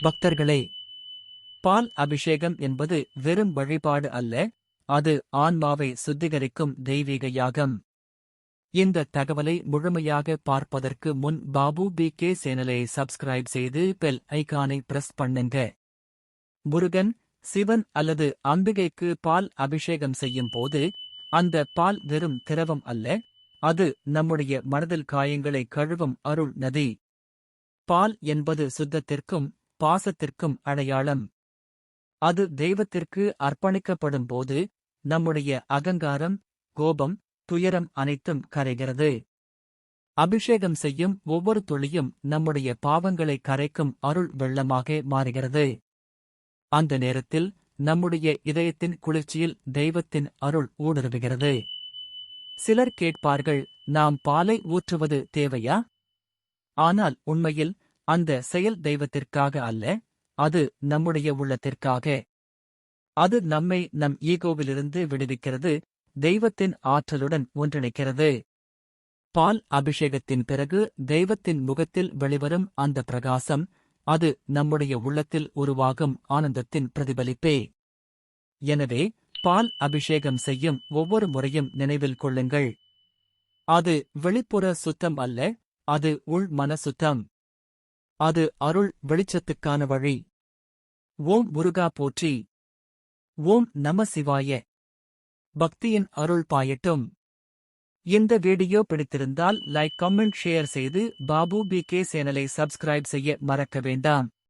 பக்தர்களே பால் அபிஷேகம் என்பது வெறும் வழிபாடு அல்ல அது ஆன்மாவை சுத்திகரிக்கும் தெய்வீக யாகம். இந்த தகவலை முழுமையாக பார்ப்பதற்கு முன் பாபு பி கே சேனலை சப்ஸ்கிரைப் செய்து பெல் ஐகானை பிரஸ் பண்ணுங்க. முருகன் சிவன் அல்லது அம்பிகைக்கு பால் அபிஷேகம் செய்யும் போது அந்த பால் வெறும் திரவம் அல்ல அது நம்முடைய மனதில் காயங்களை கழுவும் அருள் நதி. பால் என்பது சுத்தத்திற்கும் பாசத்திற்கும் அடையாளம். அது தெய்வத்திற்கு அர்ப்பணிக்கப்படும் போது நம்முடைய அகங்காரம் கோபம் துயரம் அனைத்தும் கரைகிறது. அபிஷேகம் செய்யும் ஒவ்வொரு துளியும் நம்முடைய பாவங்களை கரைக்கும் அருள் வெள்ளமாக மாறுகிறது. அந்த நேரத்தில் நம்முடைய இதயத்தின் குளிர்ச்சியில் தெய்வத்தின் அருள் ஊடுருவுகிறது. சிலர் கேட்பார்கள் நாம் பாலை ஊற்றுவது தேவையா? ஆனால் உண்மையில் அந்த செயல் தெய்வத்திற்காக அல்ல அது நம்முடைய உள்ளத்திற்காக. அது நம்மை நம் ஈகோவிலிருந்து விடுவிக்கிறது தெய்வத்தின் ஆற்றலுடன் ஒன்றிணைக்கிறது. பால் அபிஷேகத்தின் பிறகு தெய்வத்தின் முகத்தில் வெளிவரும் அந்த பிரகாசம் அது நம்முடைய உள்ளத்தில் உருவாகும் ஆனந்தத்தின் பிரதிபலிப்பே. எனவே பால் அபிஷேகம் செய்யும் ஒவ்வொரு முறையும் நினைவில் கொள்ளுங்கள். அது வெளிப்புற சுத்தம் அல்ல அது உள் மன சுத்தம் அது அருள் வெளிச்சத்துக்கான வழி. ஓம் முருகா போற்றி. ஓம் நம சிவாய. பக்தியின் அருள் பாயட்டும். இந்த வீடியோ பிடித்திருந்தால் லைக் கமெண்ட் ஷேர் செய்து பாபு பி கே சேனலை சப்ஸ்கிரைப் செய்ய மறக்க வேண்டாம்.